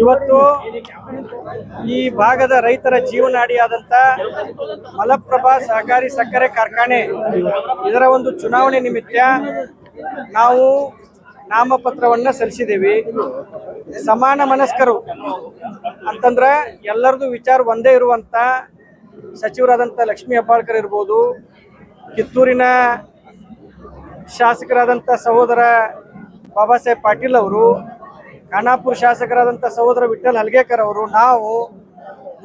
ಇವತ್ತು ಈ ಭಾಗದ ರೈತರ ಜೀವನಾಡಿಯಾದಂತ ಮಲಪ್ರಭಾ ಸಹಕಾರಿ ಸಕ್ಕರೆ ಕಾರ್ಖಾನೆ. ಇದರ ಒಂದು ಚುನಾವಣೆ ನಿಮಿತ್ತ ನಾವು ನಾಮಪತ್ರವನ್ನ ಸಲ್ಲಿಸಿದ್ದೀವಿ. ಸಮಾನ ಮನಸ್ಕರು ಅಂತಂದ್ರೆ ಎಲ್ಲರದು ವಿಚಾರ ಒಂದೇ ಇರುವಂತ ಸಚಿವರಾದಂಥ ಲಕ್ಷ್ಮೀ ಹೆಬ್ಬಾಳ್ಕರ್ ಇರ್ಬೋದು, ಕಿತ್ತೂರಿನ ಶಾಸಕರಾದಂತ ಸಹೋದರ ಬಾಬಾ ಸಾಹೇಬ್ ಪಾಟೀಲ್ ಅವರು ಖಾನಾಪುರ ಶಾಸಕರಾದಂಥ ಸಹೋದರ ವಿಠಲ್ ಹಲ್ಗೇಕರ್ ಅವರು ನಾವು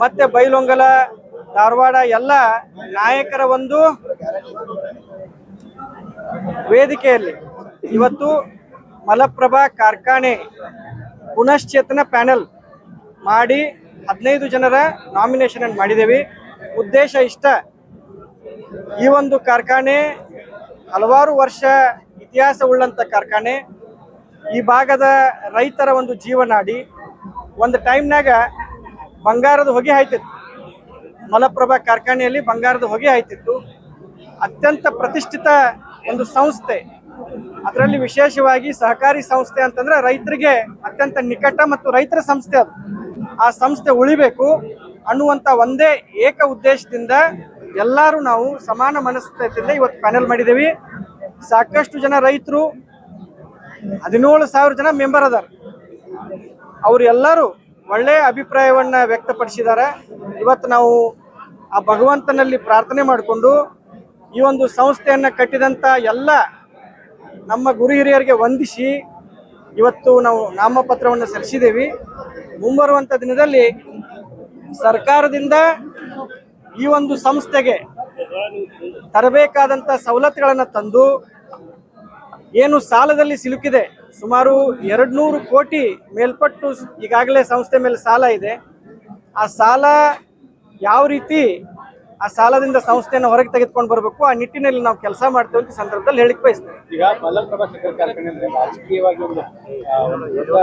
ಮತ್ತೆ ಬೈಲೊಂಗಲ, ಧಾರವಾಡ ಎಲ್ಲ ನಾಯಕರ ಒಂದು ವೇದಿಕೆಯಲ್ಲಿ ಇವತ್ತು ಮಲಪ್ರಭಾ ಕಾರ್ಖಾನೆ ಪುನಶ್ಚೇತನ ಪ್ಯಾನೆಲ್ ಮಾಡಿ ಹದಿನೈದು ಜನರ ನಾಮಿನೇಷನ್ ಮಾಡಿದ್ದೇವೆ. ಉದ್ದೇಶ ಇಷ್ಟ. ಈ ಒಂದು ಕಾರ್ಖಾನೆ ಹಲವಾರು ವರ್ಷ ಇತಿಹಾಸ ಉಳ್ಳಂತ ಕಾರ್ಖಾನೆ. ಈ ಭಾಗದ ರೈತರ ಒಂದು ಜೀವನಾಡಿ ಒಂದು ಟೈಮ್ನಾಗ ಬಂಗಾರದ ಹೊಗೆ ಆಯ್ತಿತ್ತು ಮಲಪ್ರಭಾ ಕಾರ್ಖಾನೆಯಲ್ಲಿ ಬಂಗಾರದ ಹೊಗೆ ಆಯ್ತಿತ್ತು ಅತ್ಯಂತ ಪ್ರತಿಷ್ಠಿತ ಒಂದು ಸಂಸ್ಥೆ. ಅದರಲ್ಲಿ ವಿಶೇಷವಾಗಿ ಸಹಕಾರಿ ಸಂಸ್ಥೆ ಅಂತಂದ್ರೆ ರೈತರಿಗೆ ಅತ್ಯಂತ ನಿಕಟ ಮತ್ತು ರೈತರ ಸಂಸ್ಥೆ ಅದು. ಆ ಸಂಸ್ಥೆ ಉಳಿಬೇಕು ಅನ್ನುವಂತ ಒಂದೇ ಏಕ ಉದ್ದೇಶದಿಂದ ಎಲ್ಲರೂ ನಾವು ಸಮಾನ ಮನಸ್ಥಿತಿಯಿಂದ ಇವತ್ತು ಪ್ಯಾನೆಲ್ ಮಾಡಿದ್ದೀವಿ. ಸಾಕಷ್ಟು ಜನ ರೈತರು ಹದಿನೇಳು ಸಾವಿರ ಜನ ಮೆಂಬರ್ ಅದಾರ. ಅವರೆಲ್ಲರೂ ಒಳ್ಳೆಯ ಅಭಿಪ್ರಾಯವನ್ನ ವ್ಯಕ್ತಪಡಿಸಿದ್ದಾರೆ. ಇವತ್ತು ನಾವು ಆ ಭಗವಂತನಲ್ಲಿ ಪ್ರಾರ್ಥನೆ ಮಾಡಿಕೊಂಡು ಈ ಒಂದು ಸಂಸ್ಥೆಯನ್ನು ಕಟ್ಟಿದಂತ ಎಲ್ಲ ನಮ್ಮ ಗುರು ಹಿರಿಯರಿಗೆ ವಂದಿಸಿ ಇವತ್ತು ನಾವು ನಾಮಪತ್ರವನ್ನು ಸಲ್ಲಿಸಿದ್ದೇವೆ. ಮುಂಬರುವಂಥ ದಿನದಲ್ಲಿ ಸರ್ಕಾರದಿಂದ ಈ ಒಂದು ಸಂಸ್ಥೆಗೆ ತರಬೇಕಾದಂಥ ಸವಲತ್ತುಗಳನ್ನು ತಂದು ಏನು ಸಾಲದಲ್ಲಿ ಸಿಲುಕಿದೆ. ಸುಮಾರು ಎರಡು ನೂರು ಕೋಟಿ ಮೇಲ್ಪಟ್ಟು ಈಗಾಗಲೇ ಸಂಸ್ಥೆ ಮೇಲೆ ಸಾಲ ಇದೆ. ಆ ಸಾಲ ಯಾವ ರೀತಿ ಆ ಸಾಲದಿಂದ ಸಂಸ್ಥೆಯನ್ನು ಹೊರಗೆ ತೆಗೆದುಕೊಂಡು ಬರಬೇಕು, ಆ ನಿಟ್ಟಿನಲ್ಲಿ ನಾವು ಕೆಲಸ ಮಾಡ್ತೇವೆ ಅಂತ ಸಂದರ್ಭದಲ್ಲಿ ಹೇಳಿಕ್ ಬಯಸ್ತೇವೆ ಈಗ ಮಲಪ್ರಭಾ ಸಕ್ಕರೆ ಕಾರ್ಖಾನೆ ಅಂದ್ರೆ ರಾಜಕೀಯವಾಗಿ ಒಂದು ದೊಡ್ಡ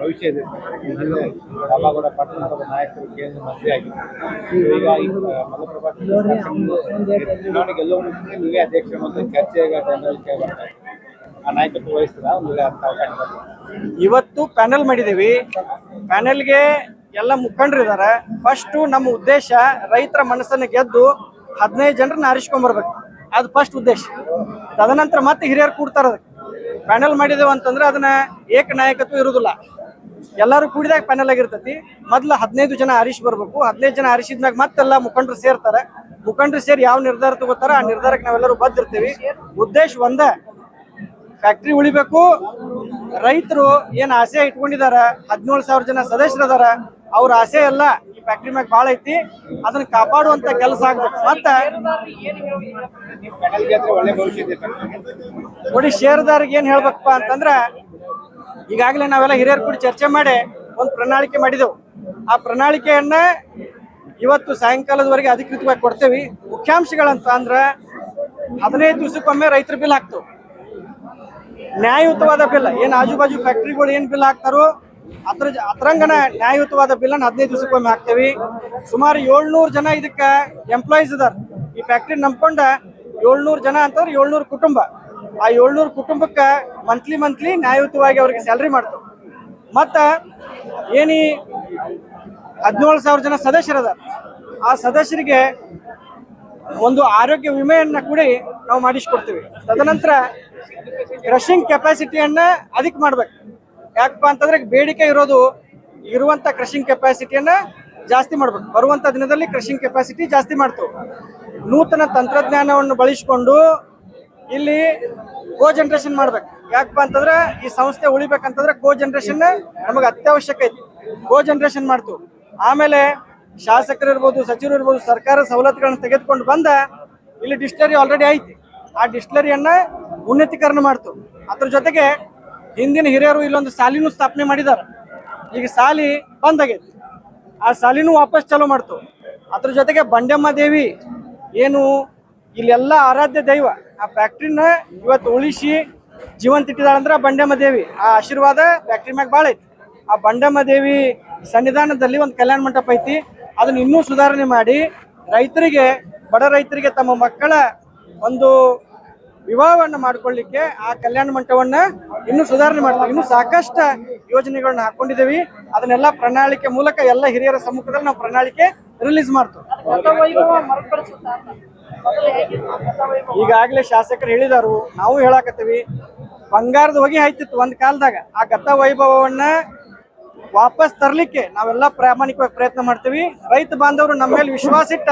ಭವಿಷ್ಯ ಇದೆ. ಪಟ್ಟಣದ ಒಬ್ಬ ನಾಯಕರು ಕೇಂದ್ರ ಮಂತ್ರಿ ಆಗಿದ್ರು. ಈಗ ಮಲಪ್ರಭಾ ಒಂದು ಕಡೆ ನೀವೇ ಅಧ್ಯಕ್ಷ ಮತ್ತು ಬರ್ತಾ ಇದೆ. ನಾಯಕತ್ವ ವಹಿಸ್ತದ? ಒಂದು ಇವತ್ತು ಪ್ಯಾನೆಲ್ ಮಾಡಿದ್ದೀವಿ. ಪ್ಯಾನೆಲ್ಗೆ ಎಲ್ಲ ಮುಖಂಡರು ಇದ್ದಾರೆ ಫಸ್ಟು ನಮ್ಮ ಉದ್ದೇಶ ರೈತರ ಮನಸ್ಸನ್ನು ಗೆದ್ದು ಹದಿನೈದು ಜನರನ್ನ ಆರಿಸ್ಕೊಂಬರ್ಬೇಕು ಅದು ಫಸ್ಟ್ ಉದ್ದೇಶ. ತದನಂತರ ಮತ್ತೆ ಹಿರಿಯರು ಕೂಡ್ತಾರೆ ಅದಕ್ಕೆ ಪ್ಯಾನೆಲ್ ಮಾಡಿದೇವು ಅಂತಂದ್ರೆ ಅದನ್ನ ಏಕ ನಾಯಕತ್ವ ಇರುವುದಿಲ್ಲ. ಎಲ್ಲರೂ ಕೂಡಿದಾಗ ಪ್ಯಾನೆಲ್ ಆಗಿರ್ತೈತಿ. ಮೊದಲು ಹದಿನೈದು ಜನ ಆರಿಸಿ ಬರ್ಬೇಕು. ಹದಿನೈದು ಜನ ಆರಿಸಿದ್ಮ್ಯಾಗ ಮತ್ತೆಲ್ಲ ಮುಖಂಡರು ಸೇರ್ತಾರೆ. ಮುಖಂಡರು ಸೇರಿ ಯಾವ ನಿರ್ಧಾರ ತಗೋತಾರ ಆ ನಿರ್ಧಾರಕ್ಕೆ ನಾವೆಲ್ಲರೂ ಬದ್ದಿರ್ತೀವಿ. ಉದ್ದೇಶ ಒಂದೇ. ಫ್ಯಾಕ್ಟ್ರಿ ಉಳಿಬೇಕು. ರೈತರು ಏನ್ ಆಸೆ ಇಟ್ಕೊಂಡಿದಾರ ಹದಿನೇಳು ಸಾವಿರ ಜನ ಸದಸ್ಯರದಾರ, ಅವ್ರ ಆಸೆ ಎಲ್ಲ ಈ ಫ್ಯಾಕ್ಟ್ರಿ ಮ್ಯಾಗ ಭಾಳ ಐತಿ. ಅದನ್ನ ಕಾಪಾಡುವಂತ ಕೆಲಸ ಆಗ್ಬೇಕು. ಮತ್ತ. ನೋಡಿ ಷೇರುದಾರಿಗೆ ಏನ್ ಹೇಳ್ಬೇಕಪ್ಪ ಅಂತಂದ್ರ, ಈಗಾಗಲೇ ನಾವೆಲ್ಲ ಹಿರಿಯರು ಕೂಡ ಚರ್ಚೆ ಮಾಡಿ ಒಂದು ಪ್ರಣಾಳಿಕೆ ಮಾಡಿದೆವು. ಆ ಪ್ರಣಾಳಿಕೆಯನ್ನ ಇವತ್ತು ಸಾಯಂಕಾಲದವರೆಗೆ ಅಧಿಕೃತವಾಗಿ ಕೊಡ್ತೇವಿ. ಮುಖ್ಯಾಂಶಗಳಂತ ಅಂದ್ರ, ಹದಿನೈದು ದಿವಸಕ್ಕೊಮ್ಮೆ ರೈತರ ಬಿಲ್ ಹಾಕ್ತೇವೆ. ನ್ಯಾಯಯುತವಾದ ಬಿಲ್. ಏನು ಆಜುಬಾಜು ಫ್ಯಾಕ್ಟ್ರಿಗಳು ಏನು ಬಿಲ್ ಹಾಕ್ತಾರೋ, ಅದ್ರ ಅದ್ರಂಗನ ನ್ಯಾಯಯುತವಾದ ಬಿಲ್ ಅನ್ನ ಹದಿನೈದು ದಿವಸಕ್ಕೊಮ್ಮೆ ಹಾಕ್ತೇವೆ. ಸುಮಾರು ಏಳ್ನೂರು ಜನ ಇದಕ್ಕೆ ಎಂಪ್ಲಾಯೀಸ್ ಇದಾರ. ಈ ಫ್ಯಾಕ್ಟ್ರಿ ನಂಬ್ಕೊಂಡ ಏಳ್ನೂರು ಜನ ಅಂತಂದ್ರೆ ಏಳ್ನೂರು ಕುಟುಂಬ. ಆ ಏಳ್ನೂರು ಕುಟುಂಬಕ್ಕೆ ಮಂತ್ಲಿ ಮಂತ್ಲಿ ನ್ಯಾಯಯುತವಾಗಿ ಅವ್ರಿಗೆ ಸ್ಯಾಲ್ರಿ ಮಾಡ್ತೇವೆ. ಮತ್ತು ಏನಿ ಹದಿನೇಳು ಸಾವಿರ ಜನ ಸದಸ್ಯರದ ಆ ಸದಸ್ಯರಿಗೆ ಒಂದು ಆರೋಗ್ಯ ವಿಮೆಯನ್ನ ಕೂಡಿ ನಾವು ಮಾಡಿಸ್ಕೊಡ್ತೀವಿ. ತದನಂತರ ಕ್ರಷಿಂಗ್ ಕೆಪಾಸಿಟಿಯನ್ನ ಅಧಿಕ ಮಾಡ್ಬೇಕು. ಯಾಕಪ್ಪ ಅಂತಂದ್ರೆ ಬೇಡಿಕೆ ಇರೋದು ಇರುವಂತ ಕ್ರಷಿಂಗ್ ಕೆಪಾಸಿಟಿಯನ್ನ ಜಾಸ್ತಿ ಮಾಡ್ಬೇಕು. ಬರುವಂತ ದಿನದಲ್ಲಿ ಕ್ರಷಿಂಗ್ ಕೆಪಾಸಿಟಿ ಜಾಸ್ತಿ ಮಾಡ್ತೇವೆ. ನೂತನ ತಂತ್ರಜ್ಞಾನವನ್ನು ಬಳಸಿಕೊಂಡು ಇಲ್ಲಿ ಕೋ ಜನರೇಷನ್ ಮಾಡ್ಬೇಕು. ಯಾಕಪ್ಪ ಅಂತಂದ್ರೆ ಈ ಸಂಸ್ಥೆ ಉಳಿಬೇಕಂತಂದ್ರೆ ಕೋ ಜನರೇಷನ್ ನಮಗೆ ಅತ್ಯವಶ್ಯಕ ಐತಿ. ಕೋ ಜನರೇಷನ್ ಮಾಡ್ತೀವಿ. ಆಮೇಲೆ ಶಾಸಕರು ಇರ್ಬೋದು ಸಚಿವರು ಇರ್ಬೋದು ಸರ್ಕಾರ ಸವಲತ್ತುಗಳನ್ನ ತೆಗೆದುಕೊಂಡು ಬಂದ ಇಲ್ಲಿ ಡಿಸ್ಟ್ಲರಿ ಆಲ್ರೆಡಿ ಐತಿ. ಆ ಡಿಸ್ಟಲರಿಯನ್ನ ಉನ್ನತೀಕರಣ ಮಾಡ್ತು. ಅದ್ರ ಜೊತೆಗೆ ಹಿಂದಿನ ಹಿರಿಯರು ಇಲ್ಲೊಂದು ಸಾಲಿನೂ ಸ್ಥಾಪನೆ ಮಾಡಿದ್ದಾರೆ. ಈಗ ಸಾಲಿ ಬಂದಾಗೈತಿ. ಆ ಸಾಲಿನೂ ವಾಪಸ್ ಚಾಲೂ ಮಾಡ್ತು. ಅದ್ರ ಜೊತೆಗೆ ಬಂಡೆಮ್ಮ ದೇವಿ ಏನು ಇಲ್ಲೆಲ್ಲ ಆರಾಧ್ಯ ದೈವ. ಆ ಫ್ಯಾಕ್ಟ್ರಿನ ಇವತ್ತು ಉಳಿಸಿ ಜೀವಂತ ಇಟ್ಟಿದಾಳಂದ್ರೆ ಬಂಡೆಮ್ಮ ದೇವಿ. ಆ ಆಶೀರ್ವಾದ ಫ್ಯಾಕ್ಟ್ರಿ ಮ್ಯಾಗ ಭಾಳ ಐತಿ. ಆ ಬಂಡೆಮ್ಮ ದೇವಿ ಸನ್ನಿಧಾನದಲ್ಲಿ ಒಂದು ಕಲ್ಯಾಣ ಮಂಟಪ ಐತಿ. ಅದನ್ನ ಇನ್ನೂ ಸುಧಾರಣೆ ಮಾಡಿ ರೈತರಿಗೆ, ಬಡ ರೈತರಿಗೆ ತಮ್ಮ ಮಕ್ಕಳ ಒಂದು ವಿವಾಹವನ್ನ ಮಾಡ್ಕೊಳ್ಳಿಕ್ಕೆ ಆ ಕಲ್ಯಾಣ ಮಂಟಪವನ್ನ ಇನ್ನು ಸುಧಾರಣೆ ಮಾಡ್ತೀವಿ. ಇನ್ನೂ ಸಾಕಷ್ಟು ಯೋಜನೆಗಳನ್ನ ಹಾಕೊಂಡಿದ್ದೀವಿ. ಅದನ್ನೆಲ್ಲ ಪ್ರಣಾಳಿಕೆ ಮೂಲಕ ಎಲ್ಲ ಹಿರಿಯರ ಸಮ್ಮುಖದಲ್ಲಿ ನಾವು ಪ್ರಣಾಳಿಕೆ ರಿಲೀಸ್ ಮಾಡ್ತೀವಿ. ಈಗಾಗಲೇ ಶಾಸಕರು ಹೇಳಿದಾರು ನಾವು ಹೇಳಾಕತ್ತೀವಿ ಬಂಗಾರದ ಹೊಗೆ ಆಯ್ತಿತ್ತು ಒಂದ್ ಕಾಲದಾಗ. ಆ ಗತ ವೈಭವವನ್ನ ವಾಪಸ್ ತರಲಿಕ್ಕೆ ನಾವೆಲ್ಲ ಪ್ರಾಮಾಣಿಕವಾಗಿ ಪ್ರಯತ್ನ ಮಾಡ್ತೀವಿ. ರೈತ ಬಾಂಧವರು ನಮ್ಮ ಮೇಲೆ ವಿಶ್ವಾಸ ಇಟ್ಟ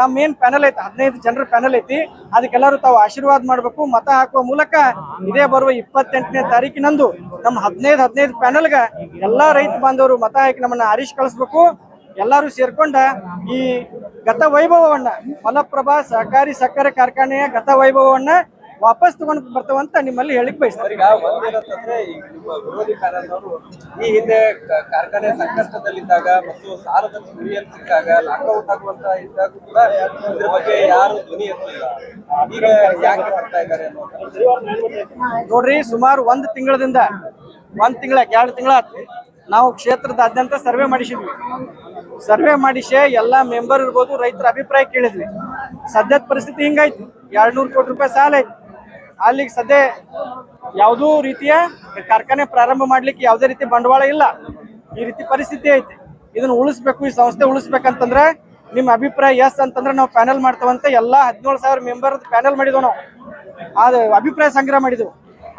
ನಮ್ಮ ಏನು ಪ್ಯಾನಲ್ ಐತಿ, ಹದಿನೈದು ಜನರ ಪ್ಯಾನಲ್ ಐತಿ, ಅದಕ್ಕೆಲ್ಲರೂ ತಾವು ಆಶೀರ್ವಾದ ಮಾಡಬೇಕು, ಮತ ಹಾಕುವ ಮೂಲಕ ಇದೇ ಬರುವ ಇಪ್ಪತ್ತೆಂಟನೇ ತಾರೀಕಿನಂದು ನಮ್ಮ ಹದಿನೈದು ಹದಿನೈದು ಪ್ಯಾನಲ್ಗೆ ಎಲ್ಲ ರೈತ ಬಾಂಧವರು ಮತ ಹಾಕಿ ನಮ್ಮನ್ನ ಆರಿಸಿ ಕಳಿಸ್ಬೇಕು. ಎಲ್ಲರೂ ಸೇರ್ಕೊಂಡ ಈ ಗತ ವೈಭವವನ್ನ, ಮಲಪ್ರಭಾ ಸಹಕಾರಿ ಸಕ್ಕರೆ ಕಾರ್ಖಾನೆಯ ಗತ ವೈಭವವನ್ನ ವಾಪಸ್ ತಗೊಂಡ್ ಬರ್ತಾವಂತ ನಿಮ್ಮಲ್ಲಿ ಹೇಳಿಕ್ ಬಯಸ್ತಾರೆ ಈಗ ಒಂದೇನಂತಂದ್ರೆ ಈಗ ನಿಮ್ಮ ವಿರೋಧಿ ಈ ಹಿಂದೆ ಕ- ಕಾರ್ಖಾನೆ ಸಂಕಷ್ಟದಲ್ಲಿದ್ದಾಗ ಮತ್ತು ಸಾಲದ ಸುಳಿಯಲ್ಲಿ ಸಿಕ್ಕಾಗ ಲಾಕ್ಔಟ್ ಆಗುವಂತ ಇದ್ದಾಗ ಕೂಡ ಇದ್ರ ಬಗ್ಗೆ ಯಾರು ಧ್ವನಿ ಎತ್ತಲಿಲ್ಲ ಈಗ ಯಾಕೆ ಬರ್ತಾ ಇದ್ದಾರೆ ಅನ್ನೋದು ನೋಡ್ರಿ ಸುಮಾರು ಒಂದ್ ತಿಂಗಳದಿಂದ ಒಂದ್ ತಿಂಗಳ ಎರಡು ತಿಂಗಳ ನಾವು ಕ್ಷೇತ್ರದಾದ್ಯಂತ ಸರ್ವೆ ಮಾಡಿಸಿದ್ವಿ. ಸರ್ವೆ ಮಾಡಿಸಿ ಎಲ್ಲಾ ಮೆಂಬರ್ ಇರ್ಬೋದು ರೈತರ ಅಭಿಪ್ರಾಯ ಕೇಳಿದ್ವಿ. ಸದ್ಯದ ಪರಿಸ್ಥಿತಿ ಹಿಂಗಾಯ್ತು. ಎರಡ್ನೂರು ಕೋಟಿ ರೂಪಾಯಿ ಸಾಲ ಐತಿ ಅಲ್ಲಿಗೆ ಸದ್ಯ ಯಾವುದೂ ರೀತಿಯ ಕಾರ್ಖಾನೆ ಪ್ರಾರಂಭ ಮಾಡ್ಲಿಕ್ಕೆ ಯಾವುದೇ ರೀತಿ ಬಂಡವಾಳ ಇಲ್ಲ. ಈ ರೀತಿ ಪರಿಸ್ಥಿತಿ ಐತಿ. ಇದನ್ನ ಉಳಿಸ್ಬೇಕು, ಈ ಸಂಸ್ಥೆ ಉಳಿಸ್ಬೇಕಂತಂದ್ರೆ ನಿಮ್ಮ ಅಭಿಪ್ರಾಯ ಎಸ್ ಅಂತಂದ್ರೆ ನಾವು ಪ್ಯಾನಲ್ ಮಾಡ್ತೇವಂತ. ಎಲ್ಲ ಹದಿನೇಳು ಸಾವಿರ ಮೆಂಬರ್ ಪ್ಯಾನಲ್ ಮಾಡಿದ್ವು ನಾವು. ಅದು ಅಭಿಪ್ರಾಯ ಸಂಗ್ರಹ ಮಾಡಿದ್ವು.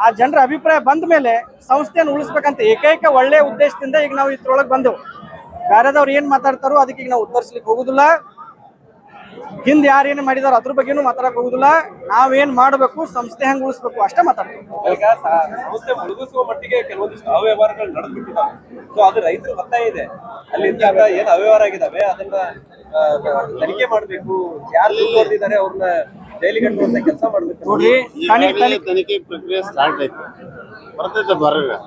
ಆ ಜನರ ಅಭಿಪ್ರಾಯ ಬಂದ ಮೇಲೆ ಸಂಸ್ಥೆಯನ್ನು ಉಳಿಸ್ಬೇಕಂತ ಏಕೈಕ ಒಳ್ಳೆಯ ಉದ್ದೇಶದಿಂದ ಈಗ ನಾವು ಇದ್ರೊಳಗೆ ಬಂದೆವು. ಬೇರೆದವ್ರು ಏನ್ ಮಾತಾಡ್ತಾರೋ ಅದಕ್ಕೆ ಈಗ ನಾವು ಉತ್ತರಿಸ್ಲಿಕ್ಕೆ ಹೋಗುದಿಲ್ಲ. ಹಿಂದೆ ಯಾರೇನು ಮಾಡಿದಾರೋ ಅದ್ರ ಬಗ್ಗೆನೂ ಮಾತಾಡಕ್ ಹೋಗುದಿಲ್ಲ. ನಾವೇನ್ ಮಾಡಬೇಕು ಸಂಸ್ಥೆ ಹೆಂಗ್ ಉಳಿಸ್ಬೇಕು ಅಷ್ಟೇ ಮುಳುಗಿಸುವ ಮಟ್ಟಿಗೆ ಕೆಲವೊಂದಿಷ್ಟು ಅವ್ಯವಹಾರಗಳು ನಡೆದ್ಬಿಟ್ಟಿದಾವೆ ಸೊ ಅದು ರೈತರ ಒತ್ತಾಯ ಇದೆ. ಅಲ್ಲಿ ಇದ್ದಾಗ ಏನ್ ಅವ್ಯವಹಾರ ಆಗಿದಾವೆ ಅದನ್ನ ತನಿಖೆ ಮಾಡಬೇಕು. ಯಾರು ದುಡ್ಡು ಅವ್ರನ್ನ ಜೈಲಿಗೆ ಕಟ್ಟುವಂತ ಕೆಲಸ ಮಾಡ್ಬೇಕು. ನೋಡಿ ತನಿ ತನಿಖೆ ಪ್ರಕ್ರಿಯೆ ಸ್ಟಾರ್ಟ್ ಆಯ್ತು. ಬರ್ತೈತೆ ಹೊರಗೆ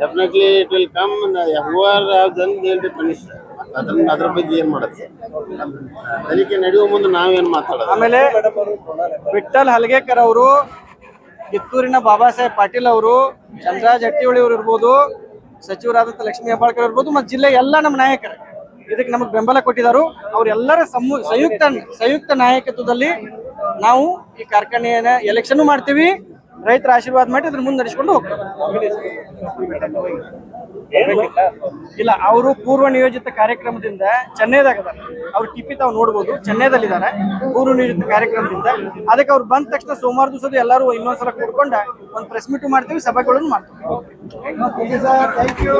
definitely it will come however then will be punish ಅದನ್ನ ಅದ್ರ ಬಗ್ಗೆ ಏನ್ ಮಾಡುತ್ತೆ? ತನಿಖೆ ನಡೆಯುವ ಮುಂದೆ ನಾವೇನ್ ಮಾತಾಡೋದು? ಆಮೇಲೆ ವಿಠಲ್ ಹಲಗೇಕರ್ ಅವರು, ಕಿತ್ತೂರಿನ ಬಾಬಾ ಸಾಹೇಬ್ ಪಾಟೀಲ್ ಅವರು ಚಂದ್ರರಾಜ್ ಜಟ್ಟಿಹೊಳಿ ಅವರು ಇರ್ಬೋದು ಸಚಿವರಾದಂಥ ಲಕ್ಷ್ಮೀ ಹೆಬ್ಬಾಳ್ಕರ್ ಇರ್ಬೋದು, ಮತ್ತೆ ಜಿಲ್ಲೆ ಎಲ್ಲ ನಮ್ಮ ನಾಯಕರು. ಇದಕ್ಕೆ ನಮಗೆ ಬೆಂಬಲ ಕೊಟ್ಟಿದ್ದಾರೆ ಅವರೆಲ್ಲರ ಸಮೂ ಸಂಯುಕ್ತ ಸಂಯುಕ್ತ ನಾಯಕತ್ವದಲ್ಲಿ ನಾವು ಈ ಕಾರ್ಖಾನೆಯನ್ನ ಎಲೆಕ್ಷನ್ ಮಾಡ್ತೀವಿ. ರೈತರ ಆಶೀರ್ವಾದ ಮಾಡಿ ಅದ್ರ ಮುಂದೆ ನಡೆಸ್ಕೊಂಡು ಹೋಗ್ತೀವಿ ಇಲ್ಲ ಅವರು ಪೂರ್ವ ನಿಯೋಜಿತ ಕಾರ್ಯಕ್ರಮದಿಂದ ಚೆನ್ನೈದಾಗ ಅವ್ರು ಅವ್ರ ಟಿಪಿ ತಾವು ನೋಡ್ಬೋದು ಚೆನ್ನೈದಲ್ಲಿದ್ದಾರೆ ಪೂರ್ವ ನಿಯೋಜಿತ ಕಾರ್ಯಕ್ರಮದಿಂದ. ಅದಕ್ಕೆ ಅವ್ರು ಬಂದ ತಕ್ಷಣ ಸೋಮವಾರ ದಿವಸದ ಎಲ್ಲರೂ ಇನ್ನೊಂದ್ಸಲ ಕೂಡ್ಕೊಂಡ ಒಂದು ಪ್ರೆಸ್ ಮೀಟ್ ಮಾಡ್ತೀವಿ ಸಭೆಗಳನ್ನು ಮಾಡ್ತೀವಿ. Thank you